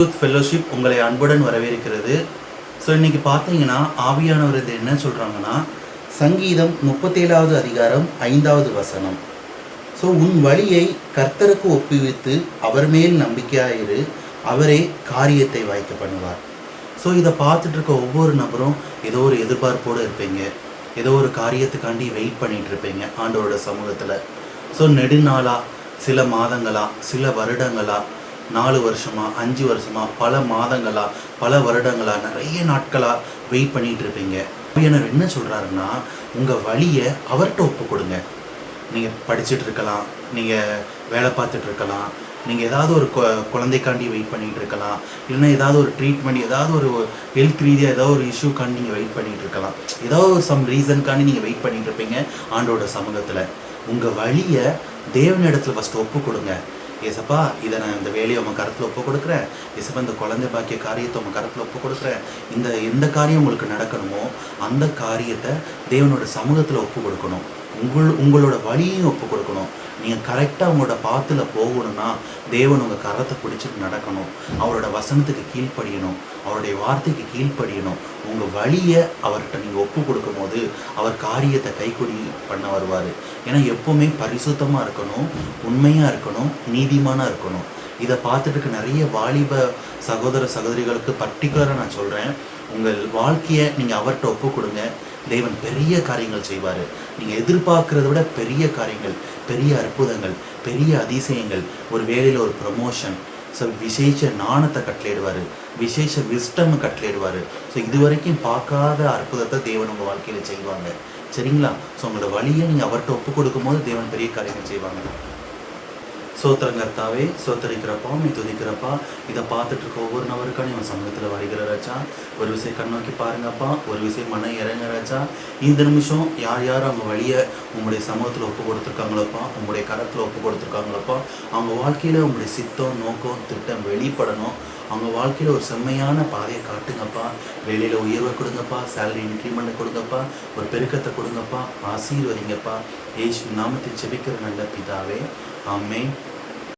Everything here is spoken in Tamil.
யூத் ஃபெல்லோஷிப் உங்களை அன்புடன் வரவேற்கிறது. ஸோ இன்னைக்கு பார்த்தீங்கன்னா ஆவியானவர் இது என்ன சொல்கிறாங்கன்னா சங்கீதம் முப்பத்தேழாவது அதிகாரம் ஐந்தாவது வசனம். ஸோ உன் வழியை கர்த்தருக்கு ஒப்புவித்து அவர் மேல் நம்பிக்கையாயிரு அவரே காரியத்தை வாய்க்க பண்ணுவார். ஸோ இதை பார்த்துட்டு இருக்க ஒவ்வொரு நபரும் ஏதோ ஒரு எதிர்பார்ப்போடு இருப்பீங்க. ஏதோ ஒரு காரியத்துக்காண்டி வெயிட் பண்ணிட்டு இருப்பீங்க ஆண்டவரோட சமூகத்தில். ஸோ நெடுநாளாக சில மாதங்களா சில வருடங்களா நாலு வருஷமாக அஞ்சு வருஷமாக பல மாதங்களாக பல வருடங்களாக நிறைய நாட்களாக வெயிட் பண்ணிகிட்டு இருப்பீங்க. அபியனர் என்ன சொல்கிறாருன்னா உங்கள் வழியை அவர்கிட்ட ஒப்பு கொடுங்க. நீங்கள் படிச்சுட்டு இருக்கலாம் நீங்கள் வேலை பார்த்துட்டு இருக்கலாம் நீங்கள் ஏதாவது ஒரு கொ- குழந்தைக்காண்டி வெயிட் பண்ணிகிட்டு இருக்கலாம் இல்லைன்னா ஏதாவது ஒரு ட்ரீட்மெண்ட் ஏதாவது ஒரு ஹெல்த் ரீதியாக ஏதாவது ஒரு இஷ்யூக்காண்டி நீங்கள் வெயிட் பண்ணிகிட்டு இருக்கலாம். ஏதாவது ஒரு சம் ரீசனுக்காண்டி நீங்கள் வெயிட் பண்ணிகிட்டு இருப்பீங்க ஆண்டோட சமூகத்தில். உங்கள் வழியை தேவனிடத்தில் ஃபஸ்ட்டு ஒப்பு கொடுங்க. ஏசப்பா இதை நான் இந்த வேலையை உங்கள் கருத்தில் ஒப்பு கொடுக்குறேன். ஏசப்பா இந்த குழந்தை பாக்கிய காரியத்தை உங்கள் கருத்தில் ஒப்பு கொடுக்குறேன். இந்த எந்த காரியம் உங்களுக்கு நடக்கணுமோ அந்த காரியத்தை தேவனோட சமூகத்தில் ஒப்பு கொடுக்கணும். உங்கள் உங்களோட வழியும் ஒப்பு கொடுக்கணும் நீங்கள் கரெக்டாக உங்களோட பாத்தில் போகணும்னா தேவன் உங்கள் கரத்தை பிடிச்சிட்டு நடக்கணும். அவரோட வசனத்துக்கு கீழ்ப்படியணும். அவருடைய வார்த்தைக்கு கீழ்ப்படியணும். உங்கள் வழியை அவர்கிட்ட நீங்கள் ஒப்பு கொடுக்கும்போது அவர் காரியத்தை கைக்குடி பண்ண வருவார். ஏன்னா எப்போவுமே பரிசுத்தமாக இருக்கணும் உண்மையாக இருக்கணும் நீதிமானாக இருக்கணும். இதை பார்த்துட்டு இருக்க நிறைய வாலிப சகோதர சகோதரிகளுக்கு பர்டிகுலராக நான் சொல்கிறேன் உங்கள் வாழ்க்கையை நீங்கள் அவர்கிட்ட ஒப்பு கொடுங்க தேவன் பெரிய காரியங்கள் செய்வார். நீங்கள் எதிர்பார்க்கறத விட பெரிய காரியங்கள் பெரிய அற்புதங்கள் பெரிய அதிசயங்கள் ஒரு வேலையில் ஒரு ப்ரமோஷன் ஸோ விசேஷ நாணத்தை கட்டளையிடுவார். விசேஷ விஸ்டம் கட்டளையிடுவார். ஸோ இது வரைக்கும் பார்க்காத அற்புதத்தை தேவன் உங்கள் வாழ்க்கையில் செய்வாங்க. சரிங்களா? ஸோ உங்களோட வழியை நீங்கள் அவர்கிட்ட ஒப்பு கொடுக்கும்போது தேவன் பெரிய காரியங்கள் செய்வாங்க. சோத்திரங்கர்த்தாவே சோத்தரிக்கிறப்பா நீ துதிக்கிறப்பா இதை பார்த்துட்டு இருக்க ஒவ்வொரு நபருக்கும் நீ சமூகத்தில் வருகிற ஒரு விஷயம் கண்ணோக்கி பாருங்கப்பா ஒரு விஷயம் மன இறங்குறாச்சா இந்த நிமிஷம் யார் யார் அவங்க வழியை உங்களுடைய சமூகத்தில் ஒப்பு கொடுத்துருக்காங்களப்பா உங்களுடைய கரத்தில் ஒப்பு கொடுத்துருக்காங்களப்பா அவங்க வாழ்க்கையில் உங்களுடைய சித்தம் நோக்கம் திட்டம் வெளிப்படணும். அவங்க வாழ்க்கையில் ஒரு செம்மையான பாதையை காட்டுங்கப்பா. வேலையில் உயர்வை கொடுங்கப்பா சேலரி இன்க்ரிமெண்ட் கொடுங்கப்பா ஒரு பெருக்கத்தை கொடுங்கப்பா ஆசீர்வதிங்கப்பா. ஏசு நாமத்தை செபிக்கிற நல்ல பிதாவே ஆமே